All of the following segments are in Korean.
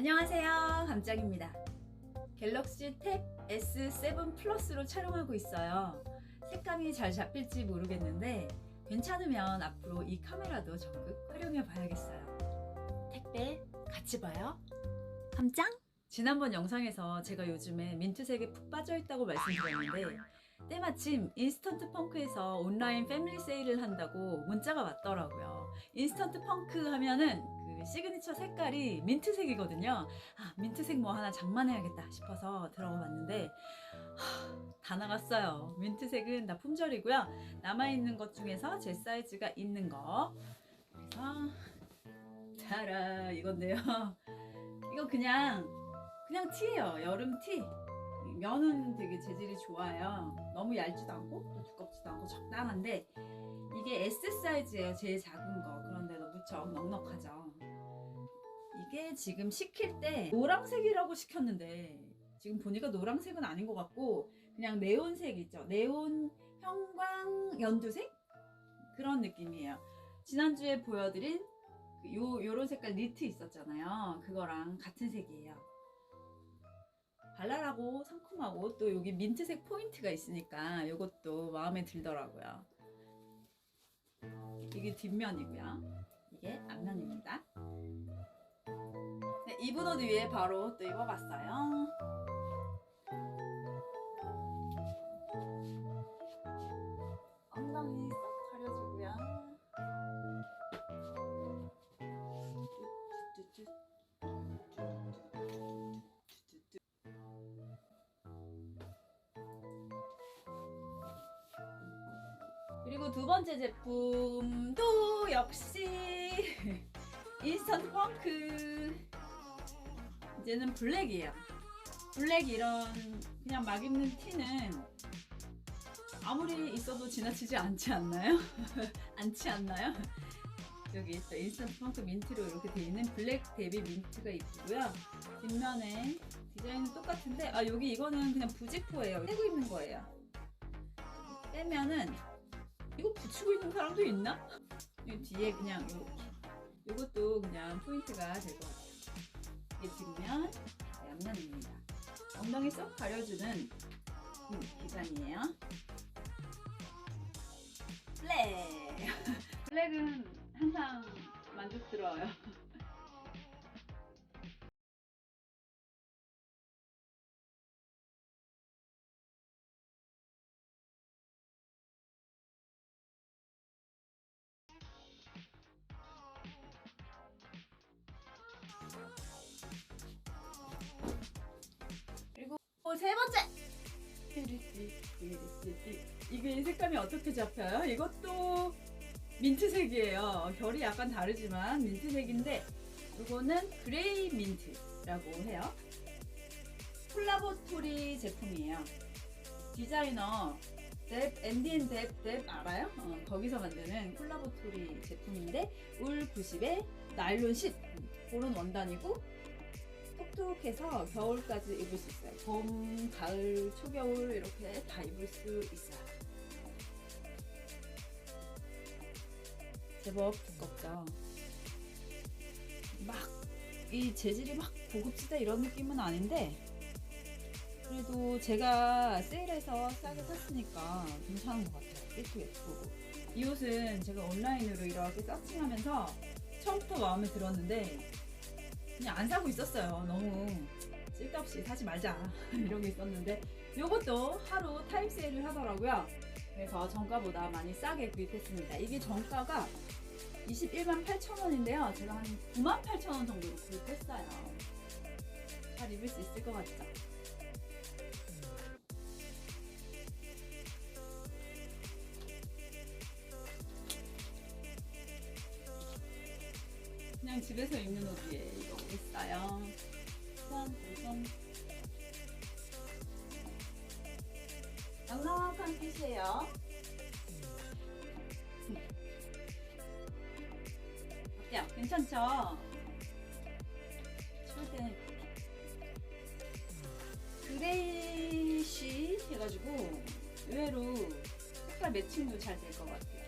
안녕하세요. 감짱입니다. 갤럭시 탭 S7 플러스로 촬영하고 있어요. 색감이 잘 잡힐지 모르겠는데 괜찮으면 앞으로 이 카메라도 적극 활용해 봐야겠어요. 택배 같이 봐요. 감짱? 지난번 영상에서 제가 요즘에 민트색에 푹 빠져 있다고 말씀드렸는데 때마침 인스턴트 펑크에서 온라인 패밀리 세일을 한다고 문자가 왔더라고요. 인스턴트 펑크 하면은 그 시그니처 색깔이 민트색이거든요. 아, 민트색 뭐 하나 장만해야겠다 싶어서 들어가 봤는데 하, 다 나갔어요. 민트색은 다 품절이고요. 남아있는 것 중에서 제 사이즈가 있는 거. 그래서 자라 이건데요. 이거 그냥 그냥 티예요. 여름 티. 면은 되게 재질이 좋아요. 너무 얇지도 않고 또 두껍지도 않고 적당한데 이게 S 사이즈예요. 제일 작은 거. 그런데도 무척 넉넉하죠. 이게 지금 시킬 때 노란색이라고 시켰는데 지금 보니까 노란색은 아닌 것 같고 그냥 네온색 있죠. 네온 형광 연두색 그런 느낌이에요. 지난주에 보여드린 그요 요런 색깔 니트 있었잖아요. 그거랑 같은 색이에요. 발랄하고 상큼하고 또 여기 민트색 포인트가 있으니까 이것도 마음에 들더라고요. 이게 뒷면이고요. 이게 앞면입니다. 네, 입은 옷 위에 바로 또 입어봤어요. 엉덩이 쏙 가려주고요. 그리고 두 번째 제품도 역시 인스턴트 펑크 이제는 블랙이에요 블랙 이런 그냥 막 입는 티는 아무리 있어도 지나치지 않지 않나요? 않지 않나요? 여기 또 인스턴트 펑크 민트로 이렇게 되어 있는 블랙 데뷔 민트가 있고요 뒷면에 디자인은 똑같은데 아 여기 이거는 그냥 부직포예요 떼고 입는 거예요 떼면은 이거 붙이고 있는 사람도 있나? 이 뒤에 그냥 이렇게 이것도 그냥 포인트가 될 것 같아요 네, 앞면입니다. 엉덩이 쏙 가려주는 음, 기장이에요. 블랙 블랙은 항상 만족스러워요 그리고 세 번째 이게 색감이 어떻게 잡혀요? 이것도 민트색이에요. 결이 약간 다르지만 민트색인데 이거는 그레이 민트라고 해요. 콜라보토리 제품이에요. 디자이너 뎁 앤디앤 뎁, 뎁 알아요? 어, 거기서 만드는 콜라보토리 제품인데 울 90에 나일론 10 그런 원단이고 톡톡해서 겨울까지 입을 수 있어요. 봄, 가을, 초겨울 이렇게 다 입을 수 있어요. 제법 두껍죠. 막 이 재질이 막 고급지다 이런 느낌은 아닌데 그래도 제가 세일해서 싸게 샀으니까 괜찮은 것 같아요. 핏도 예쁘고 이 옷은 제가 온라인으로 이렇게 서칭하면서 처음부터 마음에 들었는데 그냥 안 사고 있었어요. 너무 쓸데없이 사지 말자 이런 게 있었는데 이것도 하루 타임 세일을 하더라고요. 그래서 정가보다 많이 싸게 구입했습니다. 이게 정가가 21만 8천 원인데요. 제가 한 9만 8천 원 정도로 구입했어요. 잘 입을 수 있을 것 같죠? 그냥 집에서 입는 옷 위에 이거 있어요. 짠, 짠. 넉넉한 핏이에요. 어때요? 괜찮죠? 추울 때는 그레이시 해가지고 의외로 색깔 매칭도 잘 될 것 같아요.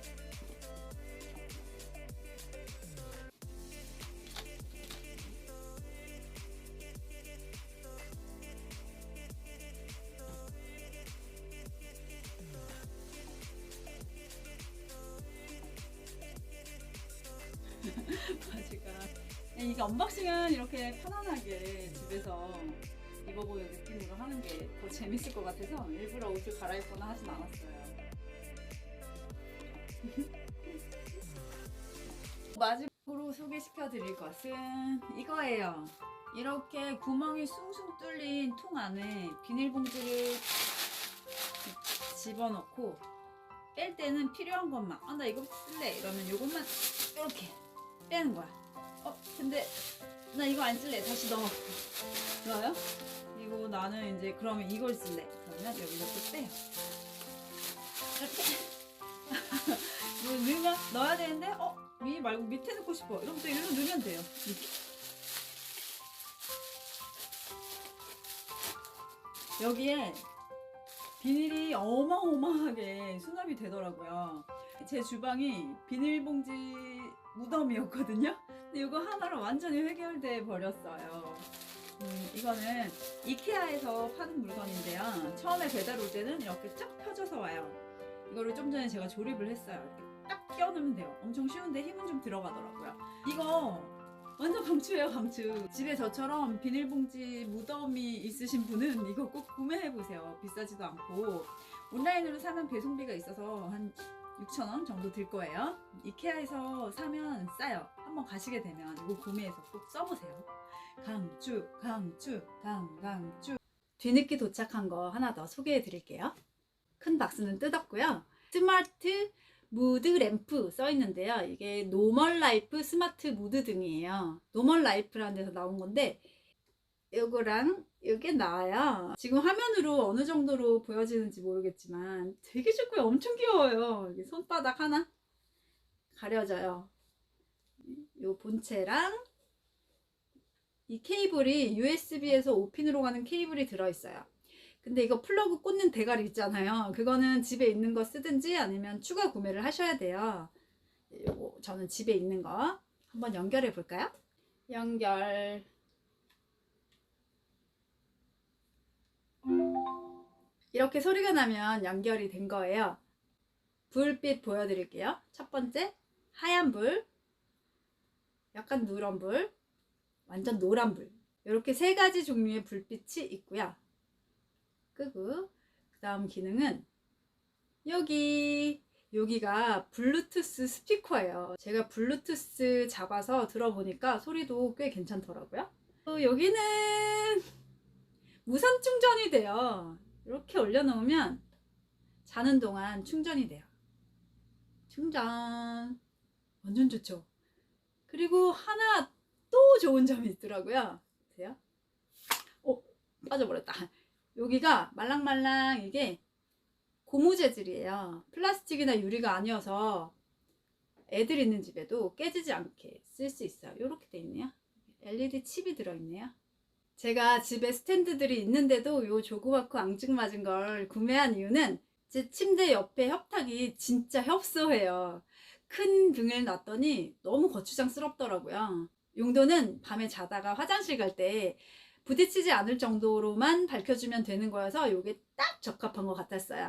이게 언박싱은 이렇게 편안하게 집에서 입어보는 느낌으로 하는 게 더 재밌을 것 같아서 일부러 옷을 갈아입거나 하진 않았어요. 마지막으로 소개시켜 드릴 것은 이거예요. 이렇게 구멍이 숭숭 뚫린 통 안에 비닐봉지를 집어넣고 뺄 때는 필요한 것만 아 나 이거 쓸래 이러면 이것만 이렇게 빼는 거야 어 근데 나 이거 안 쓸래. 다시 넣어. 넣어요? 그리고 나는 이제 그러면 이걸 쓸래. 그러면 여기서 또 빼요. 이렇게? 이거 넣으면 넣어야 되는데? 어 위 말고 밑에 넣고 싶어. 이러면 또 이리로 넣으면 돼요. 이렇게. 여기에 비닐이 어마어마하게 수납이 되더라고요. 제 주방이 비닐봉지 무덤이었거든요. 근데 이거 하나로 완전히 해결돼 버렸어요. 음, 이거는 이케아에서 파는 물건인데요. 처음에 배달 올 때는 이렇게 쫙 펴져서 와요. 이거를 좀 전에 제가 조립을 했어요. 이렇게 딱 끼워넣으면 돼요. 엄청 쉬운데 힘은 좀 들어가더라고요. 이거 완전 강추예요, 강추. 집에 저처럼 비닐봉지 무덤이 있으신 분은 이거 꼭 구매해 보세요. 비싸지도 않고 온라인으로 사면 배송비가 있어서 한 6,000원 정도 들 거예요. 이케아에서 사면 싸요. 한번 가시게 되면 이거 구매해서 꼭 써보세요. 강추, 강추, 강, 강추. 뒤늦게 도착한 거 하나 더 소개해 드릴게요. 큰 박스는 뜯었고요. 스마트 무드 램프 써 있는데요. 이게 노멀 라이프 스마트 무드 등이에요. 노멀 라이프라는 데서 나온 건데 요거랑 요게 나와요. 지금 화면으로 어느 정도로 보여지는지 모르겠지만 되게 좋고요. 엄청 귀여워요. 이게 손바닥 하나 가려져요. 요 본체랑 이 케이블이 USB에서 5핀으로 가는 케이블이 들어있어요. 근데 이거 플러그 꽂는 대가리 있잖아요. 그거는 집에 있는 거 쓰든지 아니면 추가 구매를 하셔야 돼요. 요거 저는 집에 있는 거 한번 연결해 볼까요? 연결. 이렇게 소리가 나면 연결이 된 거예요. 불빛 보여드릴게요. 첫 번째, 하얀 불, 약간 누런 불, 완전 노란 불. 이렇게 세 가지 종류의 불빛이 있고요. 끄고 그 다음 기능은 여기 여기가 블루투스 스피커예요 제가 블루투스 잡아서 들어보니까 소리도 꽤 괜찮더라고요 또 여기는 무선 충전이 돼요 이렇게 올려놓으면 자는 동안 충전이 돼요 충전 완전 좋죠 그리고 하나 또 좋은 점이 있더라고요 보세요 어 빠져버렸다 여기가 말랑말랑 이게 고무 재질이에요. 플라스틱이나 유리가 아니어서 애들 있는 집에도 깨지지 않게 쓸 수 있어요. 이렇게 돼 있네요. LED 칩이 들어있네요. 제가 집에 스탠드들이 있는데도 요 조그맣고 앙증맞은 걸 구매한 이유는 제 침대 옆에 협탁이 진짜 협소해요. 큰 등을 놨더니 너무 거추장스럽더라고요. 용도는 밤에 자다가 화장실 갈 때 부딪히지 않을 정도로만 밝혀주면 되는 거여서 이게 딱 적합한 것 같았어요.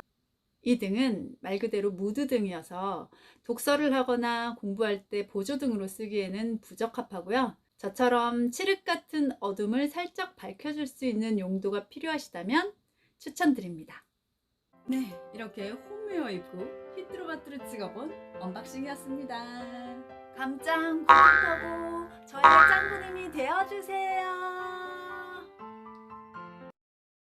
이 등은 말 그대로 무드 등이어서 독서를 하거나 공부할 때 보조등으로 쓰기에는 부적합하고요. 저처럼 칠흑 같은 어둠을 살짝 밝혀줄 수 있는 용도가 필요하시다면 추천드립니다. 네, 이렇게 홈웨어 입고 히트로바트를 찍어본 언박싱이었습니다. 감짱 구독하고 저의 짱구름이 되어주세요.